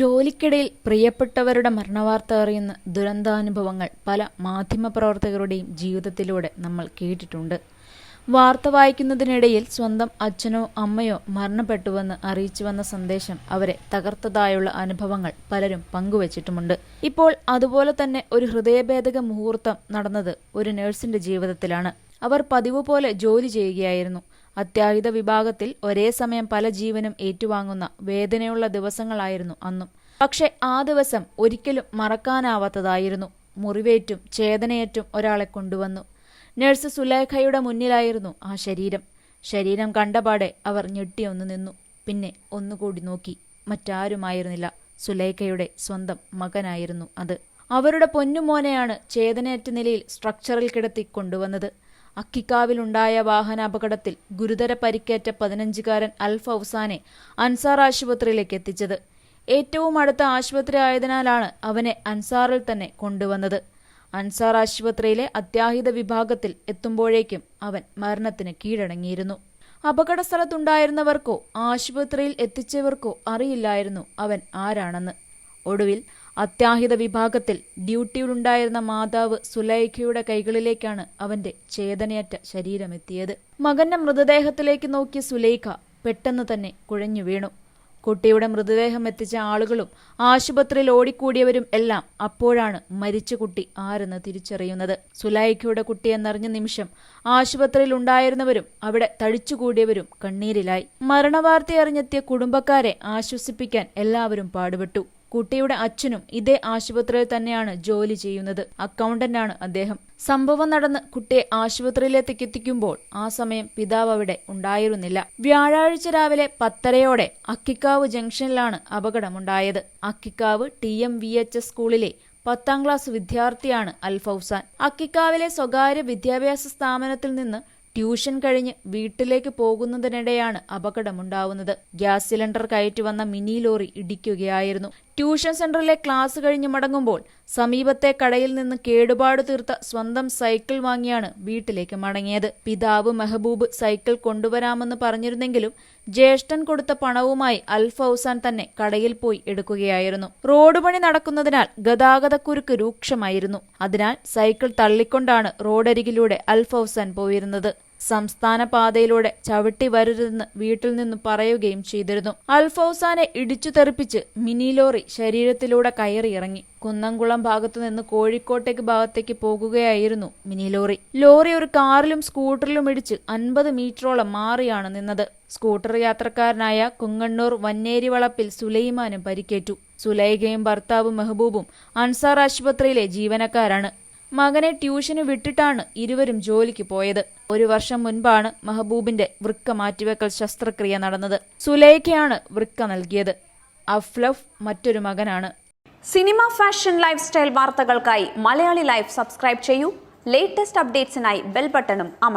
ജോലിക്കിടയിൽ പ്രിയപ്പെട്ടവരുടെ മരണവാർത്ത അറിയുന്ന ദുരന്താനുഭവങ്ങൾ പല മാധ്യമപ്രവർത്തകരുടെയും ജീവിതത്തിലൂടെ നമ്മൾ കേട്ടിട്ടുണ്ട്. വാർത്ത വായിക്കുന്നതിനിടയിൽ സ്വന്തം അച്ഛനോ അമ്മയോ മരണപ്പെട്ടുവെന്ന് അറിയിച്ചു വന്ന സന്ദേശം അവരെ തകർത്തതായുള്ള അനുഭവങ്ങൾ പലരും പങ്കുവച്ചിട്ടുമുണ്ട്. ഇപ്പോൾ അതുപോലെ തന്നെ ഒരു ഹൃദയഭേദക മുഹൂർത്തം നടന്നത് ഒരു നഴ്സിന്റെ ജീവിതത്തിലാണ്. അവർ പതിവ് പോലെ ജോലി ചെയ്യുകയായിരുന്നു. അത്യാഹിത വിഭാഗത്തിൽ ഒരേ സമയം പല ജീവനും ഏറ്റുവാങ്ങുന്ന വേദനയുള്ള ദിവസങ്ങളായിരുന്നു അന്നും. പക്ഷെ ആ ദിവസം ഒരിക്കലും മറക്കാനാവാത്തതായിരുന്നു. മുറിവേറ്റും ചേതനയേറ്റും ഒരാളെ കൊണ്ടുവന്നു. നഴ്സ് സുലേഖയുടെ മുന്നിലായിരുന്നു ആ ശരീരം. ശരീരം കണ്ടപാടെ അവർ ഞെട്ടിയൊന്നു നിന്നു. പിന്നെ ഒന്നുകൂടി നോക്കി. മറ്റാരുമായിരുന്നില്ല. സുലേഖയുടെ സ്വന്തം മകനായിരുന്നു അത്. അവരുടെ പൊന്നുമോനെയാണ് ചേതനയേറ്റ നിലയിൽ സ്ട്രക്ചറിൽ കിടത്തി കൊണ്ടുവന്നത്. അക്കിക്കാവിലുണ്ടായ വാഹനാപകടത്തിൽ ഗുരുതര പരിക്കേറ്റ പതിനഞ്ചുകാരൻ അൽ ഫൗസാനെ അൻസാർ ആശുപത്രിയിലേക്ക് എത്തിച്ചത്. ഏറ്റവും അടുത്ത ആശുപത്രി ആയതിനാലാണ് അവനെ അൻസാറിൽ തന്നെ കൊണ്ടുവന്നത്. അൻസാർ ആശുപത്രിയിലെ അത്യാഹിത വിഭാഗത്തിൽ എത്തുമ്പോഴേക്കും അവൻ മരണത്തിന് കീഴടങ്ങിയിരുന്നു. അപകടസ്ഥലത്തുണ്ടായിരുന്നവർക്കോ ആശുപത്രിയിൽ എത്തിച്ചവർക്കോ അറിയില്ലായിരുന്നു അവൻ ആരാണെന്ന്. ഒടുവിൽ അത്യാഹിത വിഭാഗത്തിൽ ഡ്യൂട്ടിയിലുണ്ടായിരുന്ന മാതാവ് സുലൈഖയുടെ കൈകളിലേക്കാണ് അവന്റെ ചേതനയറ്റ ശരീരമെത്തിയത്. മകന്റെ മൃതദേഹത്തിലേക്ക് നോക്കിയ സുലൈഖ പെട്ടെന്ന് തന്നെ കുഴഞ്ഞു വീണു. കുട്ടിയുടെ മൃതദേഹം എത്തിച്ച ആളുകളും ആശുപത്രിയിൽ ഓടിക്കൂടിയവരും എല്ലാം അപ്പോഴാണ് മരിച്ച കുട്ടി ആരെന്ന് തിരിച്ചറിയുന്നത്. സുലൈഖയുടെ കുട്ടിയെന്നറിഞ്ഞ നിമിഷം ആശുപത്രിയിൽ ഉണ്ടായിരുന്നവരും അവിടെ തടിച്ചുകൂടിയവരും കണ്ണീരിലായി. മരണവാർത്തയറിഞ്ഞെത്തിയ കുടുംബക്കാരെ ആശ്വസിപ്പിക്കാൻ എല്ലാവരും പാടുപെട്ടു. കുട്ടിയുടെ അച്ഛനും ഇതേ ആശുപത്രിയിൽ തന്നെയാണ് ജോലി ചെയ്യുന്നത്. അക്കൗണ്ടന്റാണ് അദ്ദേഹം. സംഭവം നടന്ന് കുട്ടിയെ ആശുപത്രിയിലേക്ക് എത്തിക്കുമ്പോൾ ആ സമയം പിതാവ് അവിടെ ഉണ്ടായിരുന്നില്ല. വ്യാഴാഴ്ച രാവിലെ പത്തരയോടെ അക്കിക്കാവ് ജംഗ്ഷനിലാണ് അപകടമുണ്ടായത്. Akkikavu T M V H S സ്കൂളിലെ പത്താം ക്ലാസ് വിദ്യാർത്ഥിയാണ് അൽഫൌസാൻ. അക്കിക്കാവിലെ സ്വകാര്യ വിദ്യാഭ്യാസ സ്ഥാപനത്തിൽ നിന്ന് ട്യൂഷൻ കഴിഞ്ഞ് വീട്ടിലേക്ക് പോകുന്നതിനിടെയാണ് അപകടമുണ്ടാവുന്നത്. ഗ്യാസ് സിലിണ്ടർ കയറ്റി വന്ന മിനി ലോറി ഇടിക്കുകയായിരുന്നു. ട്യൂഷൻ സെന്ററിലെ ക്ലാസ് കഴിഞ്ഞ് മടങ്ങുമ്പോൾ സമീപത്തെ കടയിൽ നിന്ന് കേടുപാട് തീർത്ത സ്വന്തം സൈക്കിൾ വാങ്ങിയാണ് വീട്ടിലേക്ക് മടങ്ങിയത്. പിതാവ് മെഹബൂബ് സൈക്കിൾ കൊണ്ടുവരാമെന്ന് പറഞ്ഞിരുന്നെങ്കിലും ജ്യേഷ്ഠൻ കൊടുത്ത പണവുമായി അൽ ഫൗസാൻ തന്നെ കടയിൽ പോയി എടുക്കുകയായിരുന്നു. റോഡ് പണി നടക്കുന്നതിനാൽ ഗതാഗതക്കുരുക്ക് രൂക്ഷമായിരുന്നു. അതിനാൽ സൈക്കിൾ തള്ളിക്കൊണ്ടാണ് റോഡരികിലൂടെ അൽ ഫൗസാൻ പോയിരുന്നത്. സംസ്ഥാന പാതയിലൂടെ ചവിട്ടി വരരുതെന്ന് വീട്ടിൽ നിന്ന് പറയുകയും ചെയ്തിരുന്നു. അൽഫൌസാനെ ഇടിച്ചു തെറിപ്പിച്ച് മിനി ലോറി ശരീരത്തിലൂടെ കയറിയിറങ്ങി കുന്നംകുളം ഭാഗത്തു നിന്ന് കോഴിക്കോട്ടേക്ക് ഭാഗത്തേക്ക് പോകുകയായിരുന്നു മിനി ലോറി. ലോറി ഒരു കാറിലും സ്കൂട്ടറിലും ഇടിച്ച് അൻപത് മീറ്ററോളം മാറിയാണ് നിന്നത്. സ്കൂട്ടർ യാത്രക്കാരനായ കുങ്ങണ്ണൂർ വന്നേരി വളപ്പിൽ സുലൈമാനും പരിക്കേറ്റു. സുലൈഖയും ഭർത്താവും മെഹബൂബും അൻസാർ ആശുപത്രിയിലെ ജീവനക്കാരാണ്. മകനെ ട്യൂഷന് വിട്ടിട്ടാണ് ഇരുവരും ജോലിക്ക് പോയത്. ഒരു വർഷം മുൻപാണ് മെഹബൂബിന്റെ വൃക്ക മാറ്റിവെക്കൽ ശസ്ത്രക്രിയ നടന്നത്. സുലേഖയാണ് വൃക്ക നൽകിയത്. അഫ്ലഫ് മറ്റൊരു മകനാണ്. സിനിമ ഫാഷൻ ലൈഫ് സ്റ്റൈൽ വാർത്തകൾക്കായി മലയാളി ലൈഫ് സബ്സ്ക്രൈബ് ചെയ്യൂ. ലേറ്റസ്റ്റ് അപ്ഡേറ്റ്സിനായി ബെൽ ബട്ടണും അമർ